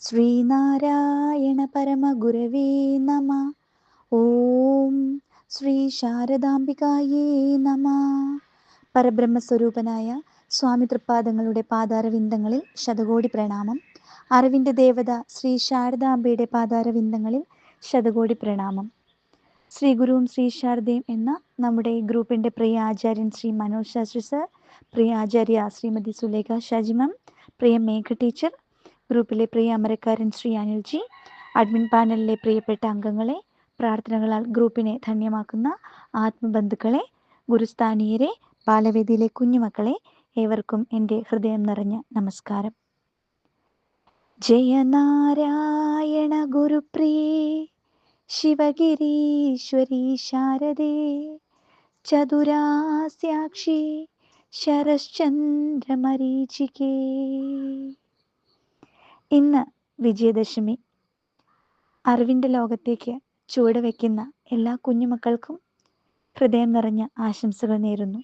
ശ്രീനാരായണ പരമഗുരവേ നമ. ഓം ശ്രീ ശാരദാംബികായേ നമ. പരബ്രഹ്മസ്വരൂപനായ സ്വാമി തൃപ്പാദങ്ങളുടെ പാതാരവിന്ദങ്ങളിൽ ശതകോടി പ്രണാമം. അറിവിന്റെ ദേവത ശ്രീ ശാരദാംബയുടെ പാതാരവിന്ദങ്ങളിൽ ശതകോടി പ്രണാമം. ശ്രീ ഗുരുവും ശ്രീ ശാരദയും എന്ന നമ്മുടെ ഗ്രൂപ്പിന്റെ പ്രിയ ആചാര്യൻ ശ്രീ മനോജ് ശാസ്ത്രി സർ പ്രിയ ആചാര്യ ശ്രീമതി സുലേഖ ഷാജിമം പ്രിയ മേഘ ടീച്ചർ ഗ്രൂപ്പിലെ പ്രിയ അമരക്കാരൻ ശ്രീ അനിൽജി അഡ്മിൻ പാനലിലെ പ്രിയപ്പെട്ട അംഗങ്ങളെ പ്രാർത്ഥനകളാൽ ഗ്രൂപ്പിനെ ധന്യമാക്കുന്ന ആത്മബന്ധുക്കളെ ഗുരുസ്ഥാനീയരെ ബാലവേദിയിലെ കുഞ്ഞുമക്കളെ ഏവർക്കും എന്റെ ഹൃദയം നിറഞ്ഞ നമസ്കാരം. ജയനാരായണ ഗുരുപ്രിയേ ശിവഗിരീശ്വരി ശാരദേ ചതുരാസ്യാക്ഷി ശരശ്ചന്ദ്രമരീചികേ. ഇന്ന് വിജയദശമി. അറിവിന്റെ ലോകത്തേക്ക് ചുവട് വയ്ക്കുന്ന എല്ലാ കുഞ്ഞുമക്കൾക്കും ഹൃദയം നിറഞ്ഞ ആശംസകൾ നേരുന്നു.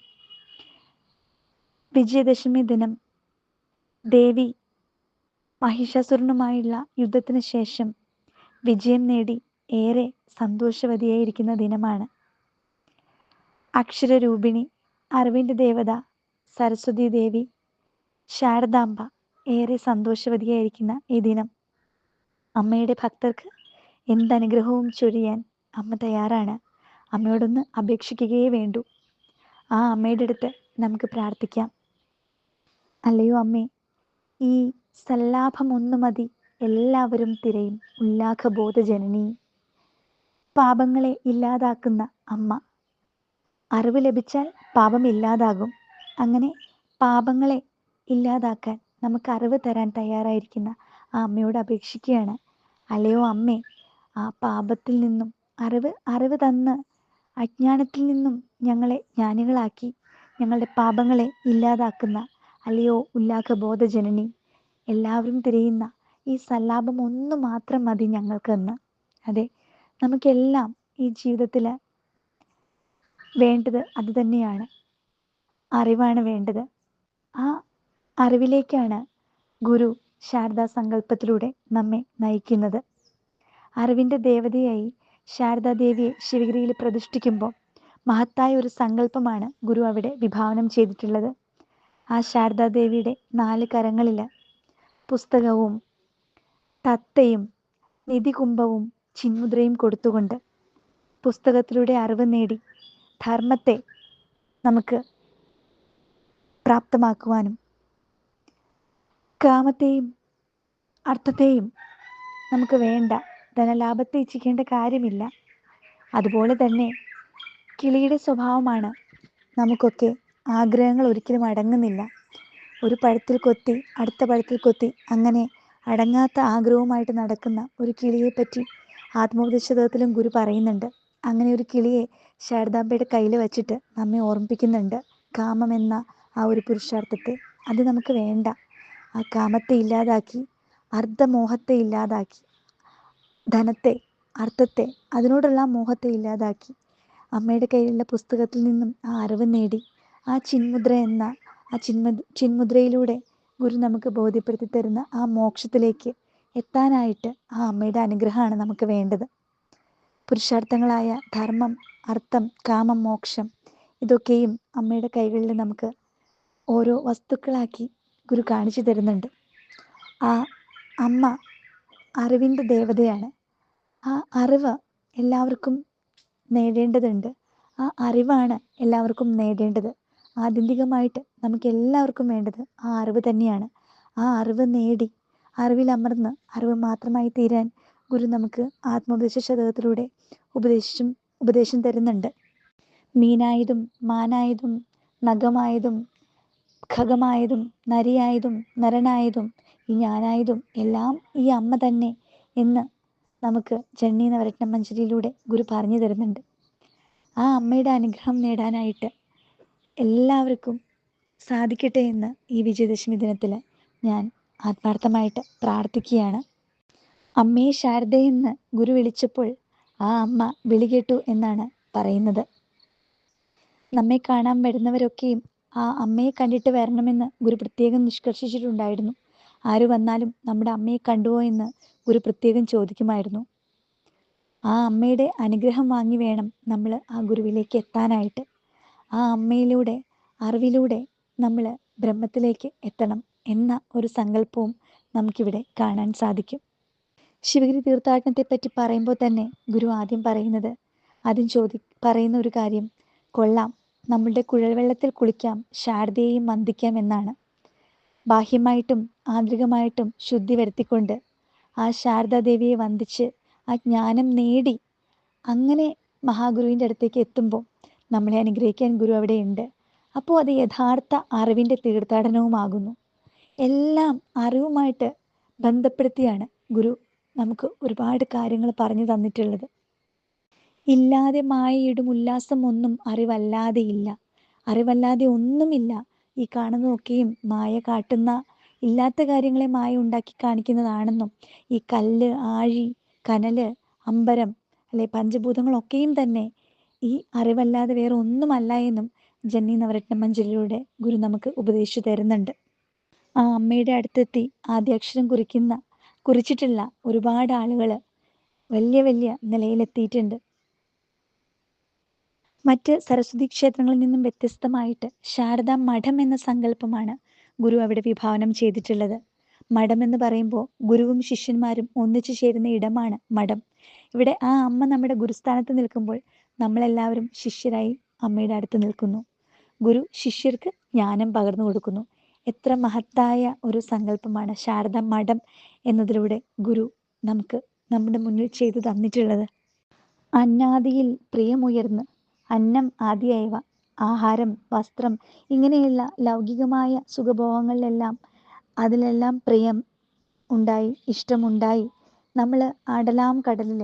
വിജയദശമി ദിനം ദേവി മഹിഷാസുരനുമായുള്ള യുദ്ധത്തിന് ശേഷം വിജയം നേടി ഏറെ സന്തോഷവതിയായിരിക്കുന്ന ദിനമാണ്. അക്ഷരരൂപിണി അറിവിന്റെ ദേവത സരസ്വതി ദേവി ശാരദാംബ ഏറെ സന്തോഷവതിയായിരിക്കുന്ന ഈ ദിനം. അമ്മയുടെ ഭക്തർക്ക് എന്തനുഗ്രഹവും ചൊരിയാൻ അമ്മ തയ്യാറാണ്. അമ്മയോടൊന്ന് അപേക്ഷിക്കുകയേ വേണ്ടൂ. ആ അമ്മയുടെ അടുത്ത് നമുക്ക് പ്രാർത്ഥിക്കാം. അല്ലയോ അമ്മേ ഈ സല്ലാഭം ഒന്ന് മതി എല്ലാവരും തിരയും ഉല്ലാഖബോധ ജനനി പാപങ്ങളെ ഇല്ലാതാക്കുന്ന അമ്മ അറിവ് ലഭിച്ചാൽ പാപം ഇല്ലാതാകും. അങ്ങനെ പാപങ്ങളെ ഇല്ലാതാക്കാൻ നമുക്ക് അറിവ് തരാൻ തയ്യാറായിരിക്കുന്ന ആ അമ്മയോട് അപേക്ഷിക്കുകയാണ്. അല്ലയോ അമ്മേ ആ പാപത്തിൽ നിന്നും അറിവ് അറിവ് തന്ന് അജ്ഞാനത്തിൽ നിന്നും ഞങ്ങളെ ജ്ഞാനികളാക്കി ഞങ്ങളുടെ പാപങ്ങളെ ഇല്ലാതാക്കുന്ന അല്ലയോ ഉല്ലാഖബോധ ജനനി എല്ലാവരും തിരയുന്ന ഈ സല്ലാപം ഒന്ന് മാത്രം മതി ഞങ്ങൾക്കെന്ന്. അതെ നമുക്കെല്ലാം ഈ ജീവിതത്തിൽ വേണ്ടത് അത് തന്നെയാണ്. അറിവാണ് വേണ്ടത്. ആ അറിവിലേക്കാണ് ഗുരു ശാരദാ സങ്കല്പത്തിലൂടെ നമ്മെ നയിക്കുന്നത്. അറിവിന്റെ ദേവതയായി ശാരദാദേവിയെ ശിവഗിരിയിൽ പ്രതിഷ്ഠിക്കുമ്പോൾ മഹത്തായ ഒരു സങ്കല്പമാണ് ഗുരു അവിടെ വിഭാവനം ചെയ്തിട്ടുള്ളത്. ആ ശാരദാദേവിയുടെ നാല് കരങ്ങളിൽ പുസ്തകവും തത്തയും നിധികുംഭവും ചിന്മുദ്രയും കൊടുത്തുകൊണ്ട് പുസ്തകത്തിലൂടെ അറിവ് നേടി ധർമ്മത്തെ നമുക്ക് പ്രാപ്തമാക്കുവാനും കാമത്തെയും അർത്ഥത്തെയും നമുക്ക് വേണ്ട. ധനലാഭത്തെ ഇച്ഛിക്കേണ്ട കാര്യമില്ല. അതുപോലെ തന്നെ കിളിയുടെ സ്വഭാവമാണ് നമുക്കൊക്കെ ആഗ്രഹങ്ങൾ ഒരിക്കലും അടങ്ങുന്നില്ല. ഒരു പഴത്തിൽ കൊത്തി അടുത്ത പഴത്തിൽ കൊത്തി അങ്ങനെ അടങ്ങാത്ത ആഗ്രഹവുമായിട്ട് നടക്കുന്ന ഒരു കിളിയെ പറ്റി ആത്മോപദേശതത്തിലും ഗുരു പറയുന്നുണ്ട്. അങ്ങനെ ഒരു കിളിയെ ശാരദാംബയുടെ കയ്യിൽ വച്ചിട്ട് നമ്മെ ഓർമ്മിപ്പിക്കുന്നുണ്ട്. കാമം എന്ന ആ ഒരു പുരുഷാർത്ഥത്തെ അത് നമുക്ക് വേണ്ട. ആ കാമത്തെ ഇല്ലാതാക്കി അർദ്ധമോഹത്തെ ഇല്ലാതാക്കി ധനത്തെ അർത്ഥത്തെ അതിനോടുള്ള മോഹത്തെ ഇല്ലാതാക്കി അമ്മയുടെ കയ്യിലുള്ള പുസ്തകത്തിൽ നിന്നും ആ അറിവ് നേടി ആ ചിന്മുദ്ര എന്ന ആ ചിന്മ ചിന്മുദ്രയിലൂടെ ഗുരു നമുക്ക് ബോധ്യപ്പെടുത്തി തരുന്ന ആ മോക്ഷത്തിലേക്ക് എത്താനായിട്ട് ആ അമ്മയുടെ അനുഗ്രഹമാണ് നമുക്ക് വേണ്ടത്. പുരുഷാർത്ഥങ്ങളായ ധർമ്മം അർത്ഥം കാമം മോക്ഷം ഇതൊക്കെയും അമ്മയുടെ കൈകളിൽ നമുക്ക് ഓരോ വസ്തുക്കളാക്കി ഗുരു കാണിച്ചു തരുന്നുണ്ട്. ആ അമ്മ അറിവിന്റെ ദേവതയാണ്. ആ അറിവ് എല്ലാവർക്കും നേടേണ്ടതുണ്ട്. ആ അറിവാണ് എല്ലാവർക്കും നേടേണ്ടത്. ആത്യന്തികമായിട്ട് നമുക്ക് എല്ലാവർക്കും വേണ്ടത് ആ അറിവ് തന്നെയാണ്. ആ അറിവ് നേടി അറിവിൽ അമർന്ന് അറിവ് മാത്രമായി തീരാൻ ഗുരു നമുക്ക് ആത്മോപദേശ ശതകത്തിലൂടെ ഉപദേശിച്ചും ഉപദേശം തരുന്നുണ്ട്. മീനായതും മാനായതും നഖമായതും ഖഗമായതും നരിയായതും നരനായതും ഈ ഞാനായതും എല്ലാം ഈ അമ്മ തന്നെ എന്ന് നമുക്ക് ജന്മി നവരത്ന മഞ്ചരിയിലൂടെ ഗുരു പറഞ്ഞു തരുന്നുണ്ട്. ആ അമ്മയുടെ അനുഗ്രഹം നേടാനായിട്ട് എല്ലാവർക്കും സാധിക്കട്ടെ എന്ന് ഈ വിജയദശമി ദിനത്തിൽ ഞാൻ ആത്മാർത്ഥമായിട്ട് പ്രാർത്ഥിക്കുകയാണ്. അമ്മേ ശാരദയെന്ന് ഗുരു വിളിച്ചപ്പോൾ ആ അമ്മ വിളി കേട്ടു എന്നാണ് പറയുന്നത്. നമ്മെ കാണാൻ വരുന്നവരൊക്കെയും ആ അമ്മയെ കണ്ടിട്ട് വരണമെന്ന് ഗുരു പ്രത്യേകം നിഷ്കർഷിച്ചിട്ടുണ്ടായിരുന്നു. ആര് വന്നാലും നമ്മുടെ അമ്മയെ കണ്ടുവോ എന്ന് ഗുരു പ്രത്യേകം ചോദിക്കുമായിരുന്നു. ആ അമ്മയുടെ അനുഗ്രഹം വാങ്ങി വേണം നമ്മൾ ആ ഗുരുവിലേക്ക് എത്താനായിട്ട്. ആ അമ്മയിലൂടെ അറിവിലൂടെ നമ്മൾ ബ്രഹ്മത്തിലേക്ക് എത്തണം എന്ന ഒരു സങ്കല്പവും നമുക്കിവിടെ കാണാൻ സാധിക്കും. ശിവഗിരി തീർത്ഥാടനത്തെ പറ്റി പറയുമ്പോൾ തന്നെ ഗുരു ആദ്യം പറയുന്നത് ആദ്യം ചോദി പറയുന്ന ഒരു കാര്യം കൊള്ളാം. നമ്മളുടെ കുഴൽവെള്ളത്തിൽ കുളിക്കാം ശാരദയെയും മന്ദിക്കാം എന്നാണ്. ബാഹ്യമായിട്ടും ആന്തരികമായിട്ടും ശുദ്ധി വരുത്തിക്കൊണ്ട് ആ ശാരദാദേവിയെ വന്ദിച്ച് ആ ജ്ഞാനം നേടി അങ്ങനെ മഹാഗുരുവിന്റെ അടുത്തേക്ക് എത്തുമ്പോൾ നമ്മളെ അനുഗ്രഹിക്കാൻ ഗുരു അവിടെയുണ്ട് അപ്പോൾ അത് യഥാർത്ഥ അറിവിന്റെ തീർത്ഥാടനവുമാകുന്നു. എല്ലാം അറിവുമായിട്ട് ബന്ധപ്പെടുത്തിയാണ് ഗുരു നമുക്ക് ഒരുപാട് കാര്യങ്ങൾ പറഞ്ഞു തന്നിട്ടുള്ളത്. ഇല്ലാതെ മായയിടും ഉല്ലാസം ഒന്നും അറിവല്ലാതെ ഇല്ല. അറിവല്ലാതെ ഒന്നുമില്ല. ഈ കാണുന്നതൊക്കെയും മായ കാട്ടുന്ന ഇല്ലാത്ത കാര്യങ്ങളെ മായ ഉണ്ടാക്കി കാണിക്കുന്നതാണെന്നും ഈ കല്ല് ആഴി കനൽ അമ്പരം അല്ലെ പഞ്ചഭൂതങ്ങളൊക്കെയും തന്നെ ഈ അറിവല്ലാതെ വേറെ ഒന്നുമല്ല എന്നും ജന്നി നവരത്ന ഗുരു നമുക്ക് ഉപദേശിച്ചു തരുന്നുണ്ട്. ആ അമ്മയുടെ അടുത്തെത്തി ആദ്യാക്ഷരം കുറിക്കുന്ന കുറിച്ചിട്ടുള്ള ഒരുപാട് ആളുകൾ വലിയ വലിയ നിലയിലെത്തിയിട്ടുണ്ട്. മറ്റ് സരസ്വതി ക്ഷേത്രങ്ങളിൽ നിന്നും വ്യത്യസ്തമായിട്ട് ശാരദാ മഠം എന്ന സങ്കല്പമാണ് ഗുരു അവിടെ വിഭാവനം ചെയ്തിട്ടുള്ളത്. മഠം എന്ന് പറയുമ്പോൾ ഗുരുവും ശിഷ്യന്മാരും ഒന്നിച്ചു ചേരുന്ന ഇടമാണ് മഠം. ഇവിടെ ആ അമ്മ നമ്മുടെ ഗുരുസ്ഥാനത്ത് നിൽക്കുമ്പോൾ നമ്മളെല്ലാവരും ശിഷ്യരായി അമ്മയുടെ അടുത്ത് നിൽക്കുന്നു. ഗുരു ശിഷ്യർക്ക് ജ്ഞാനം പകർന്നു കൊടുക്കുന്നു. എത്ര മഹത്തായ ഒരു സങ്കല്പമാണ് ശാരദ മഠം എന്നതിലൂടെ ഗുരു നമുക്ക് നമ്മുടെ മുന്നിൽ ചെയ്തു തന്നിട്ടുള്ളത്. അന്നാദിയിൽ പ്രിയമുയർന്ന് അന്നം ആദിയായവ ആഹാരം വസ്ത്രം ഇങ്ങനെയുള്ള ലൗകികമായ സുഖഭോഗങ്ങളിലെല്ലാം അതിലെല്ലാം പ്രിയം ഉണ്ടായി ഇഷ്ടമുണ്ടായി. നമ്മൾ അടലാം കടലിൽ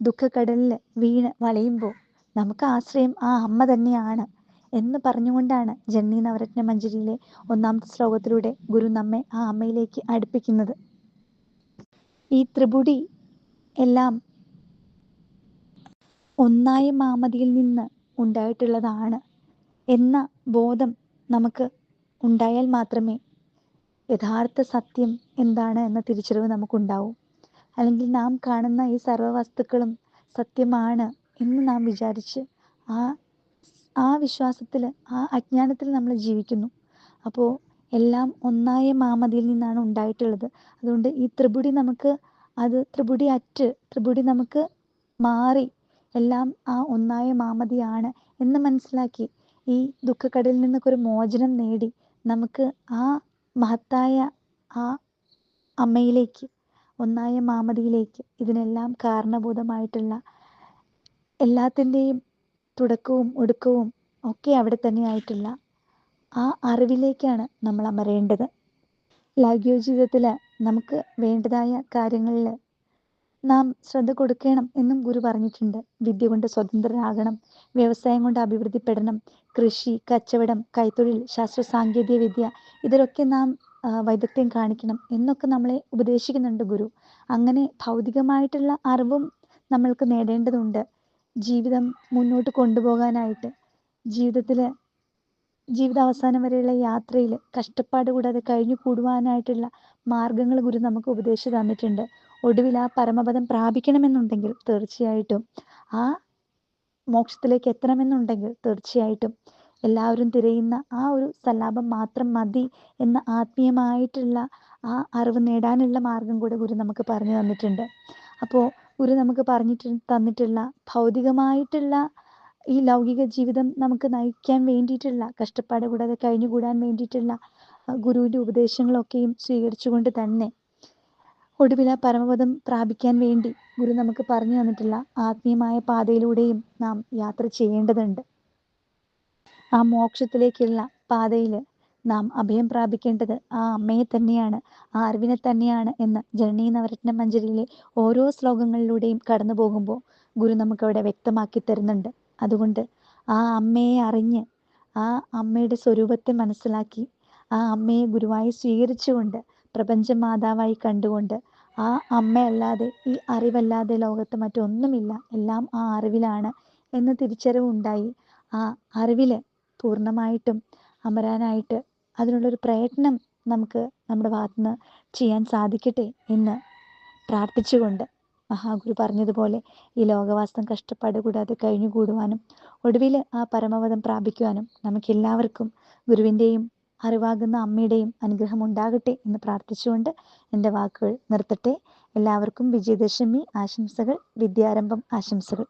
ദുഃഖക്കടലിൽ വീണ് വലയുമ്പോൾ നമുക്ക് ആശ്രയം ആ അമ്മ തന്നെയാണ് എന്ന് പറഞ്ഞുകൊണ്ടാണ് ജന്നി നവരത്ന മഞ്ജരിയിലെ ഒന്നാമത്തെ ശ്ലോകത്തിലൂടെ ഗുരു നമ്മെ ആ അമ്മയിലേക്ക് അടുപ്പിക്കുന്നത്. ഈ ത്രിപുടി എല്ലാം ഒന്നായ മാമതിയിൽ നിന്ന് ഉണ്ടായിട്ടുള്ളതാണ് എന്ന ബോധം നമുക്ക് ഉണ്ടായാൽ മാത്രമേ യഥാർത്ഥ സത്യം എന്താണ് എന്ന തിരിച്ചറിവ് നമുക്കുണ്ടാവും. അല്ലെങ്കിൽ നാം കാണുന്ന ഈ സർവ വസ്തുക്കളും സത്യമാണ് എന്ന് നാം വിചാരിച്ച് ആ ആ വിശ്വാസത്തിൽ ആ അജ്ഞാനത്തിൽ നമ്മൾ ജീവിക്കുന്നു. അപ്പോൾ എല്ലാം ഒന്നായ മാമതിയിൽ നിന്നാണ് ഉണ്ടായിട്ടുള്ളത്. അതുകൊണ്ട് ഈ ത്രിപുടി നമുക്ക് അത് ത്രിപുടി അറ്റ് ത്രിപുടി നമുക്ക് മാറി എല്ലാം ആ ഒന്നായ മാമതിയാണ് എന്ന് മനസ്സിലാക്കി. ഈ ദുഃഖക്കടലിൽ നിന്നൊക്കെ ഒരു മോചനം നേടി നമുക്ക് ആ മഹത്തായ ആ അമ്മയിലേക്ക് ഒന്നായ മാമതിയിലേക്ക് ഇതിനെല്ലാം കാരണഭൂതമായിട്ടുള്ള എല്ലാത്തിന്റെയും തുടക്കവും ഒടുക്കവും ഒക്കെ അവിടെ തന്നെയായിട്ടുള്ള ആ അറിവിലേക്കാണ് നമ്മൾ അമരേണ്ടത്. ലൗകിക ജീവിതത്തിൽ നമുക്ക് വേണ്ടതായ കാര്യങ്ങളിൽ നാം ശ്രദ്ധ കൊടുക്കണം എന്നും ഗുരു പറഞ്ഞിട്ടുണ്ട്. വിദ്യ കൊണ്ട് സ്വതന്ത്രരാകണം വ്യവസായം കൊണ്ട് അഭിവൃദ്ധിപ്പെടണം കൃഷി കച്ചവടം കൈത്തൊഴിൽ ശാസ്ത്ര സാങ്കേതിക വിദ്യ ഇതിലൊക്കെ നാം വൈദഗ്ധ്യം കാണിക്കണം എന്നൊക്കെ നമ്മളെ ഉപദേശിക്കുന്നുണ്ട് ഗുരു. അങ്ങനെ ഭൗതികമായിട്ടുള്ള അറിവും നമ്മൾക്ക് നേടേണ്ടതുണ്ട്. ജീവിതം മുന്നോട്ട് കൊണ്ടുപോകാനായിട്ട് ജീവിതത്തിൽ ജീവിതാവസാനം വരെയുള്ള യാത്രയിൽ കഷ്ടപ്പാട് കൂടാതെ കഴിഞ്ഞു കൂടുവാനായിട്ടുള്ള മാർഗങ്ങൾ ഗുരു നമുക്ക് ഉപദേശിച്ചു തന്നിട്ടുണ്ട്. ഒടുവിൽ ആ പരമപദം പ്രാപിക്കണമെന്നുണ്ടെങ്കിൽ തീർച്ചയായിട്ടും ആ മോക്ഷത്തിലേക്ക് എത്തണമെന്നുണ്ടെങ്കിൽ തീർച്ചയായിട്ടും എല്ലാവരും തിരയുന്ന ആ ഒരു സല്ലാപം മാത്രം മതി എന്ന ആത്മീയമായിട്ടുള്ള ആ അറിവ് നേടാനുള്ള മാർഗം കൂടെ ഗുരു നമുക്ക് പറഞ്ഞു തന്നിട്ടുണ്ട്. അപ്പോൾ ഗുരു നമുക്ക് പറഞ്ഞിട്ട് തന്നിട്ടുള്ള ഭൗതികമായിട്ടുള്ള ഈ ലൗകിക ജീവിതം നമുക്ക് നയിക്കാൻ വേണ്ടിയിട്ടുള്ള കഷ്ടപ്പാട് കൂടാതെ കഴിഞ്ഞുകൂടാൻ വേണ്ടിയിട്ടുള്ള ഗുരുവിന്റെ ഉപദേശങ്ങളൊക്കെയും സ്വീകരിച്ചുകൊണ്ട് തന്നെ ഒടുവിൽ ആ പരമപദം പ്രാപിക്കാൻ വേണ്ടി ഗുരു നമുക്ക് പറഞ്ഞു തന്നിട്ടുള്ള ആത്മീയമായ പാതയിലൂടെയും നാം യാത്ര ചെയ്യേണ്ടതുണ്ട്. ആ മോക്ഷത്തിലേക്കുള്ള പാതയിൽ നാം അഭയം പ്രാപിക്കേണ്ടത് ആ അമ്മയെ തന്നെയാണ് ആ അറിവിനെ തന്നെയാണ് എന്ന് ജനനീ നവരത്ന മഞ്ജരിയിലെ ഓരോ ശ്ലോകങ്ങളിലൂടെയും കടന്നു പോകുമ്പോൾ ഗുരു നമുക്കവിടെ വ്യക്തമാക്കി തരുന്നുണ്ട്. അതുകൊണ്ട് ആ അമ്മയെ അറിഞ്ഞ് ആ അമ്മയുടെ സ്വരൂപത്തെ മനസ്സിലാക്കി ആ അമ്മയെ ഗുരുവായി സ്വീകരിച്ചുകൊണ്ട് പ്രപഞ്ച മാതാവായി കണ്ടുകൊണ്ട് ആ അമ്മയല്ലാതെ ഈ അറിവല്ലാതെ ലോകത്ത് മറ്റൊന്നുമില്ല. എല്ലാം ആ അറിവിലാണ് എന്ന തിരിച്ചറിവുണ്ടായി ആ അറിവിൽ പൂർണമായിട്ടും അമരാനായിട്ട് അതിനുള്ളൊരു പ്രയത്നം നമുക്ക് നമ്മുടെ ഭാഗത്തുനിന്ന് ചെയ്യാൻ സാധിക്കട്ടെ എന്ന് പ്രാർത്ഥിച്ചുകൊണ്ട് മഹാഗുരു പറഞ്ഞതുപോലെ ഈ ലോകവാസം കഷ്ടപ്പാട് കൂടാതെ കഴിഞ്ഞുകൂടുവാനും ഒടുവിൽ ആ പരമപദം പ്രാപിക്കുവാനും നമുക്കെല്ലാവർക്കും ഗുരുവിന്റെയും അറിവാകുന്ന അമ്മയുടെയും അനുഗ്രഹം ഉണ്ടാകട്ടെ എന്ന് പ്രാർത്ഥിച്ചുകൊണ്ട് എന്റെ വാക്കുകൾ നിർത്തട്ടെ. എല്ലാവർക്കും വിജയദശമി ആശംസകൾ വിദ്യാരംഭം ആശംസകൾ.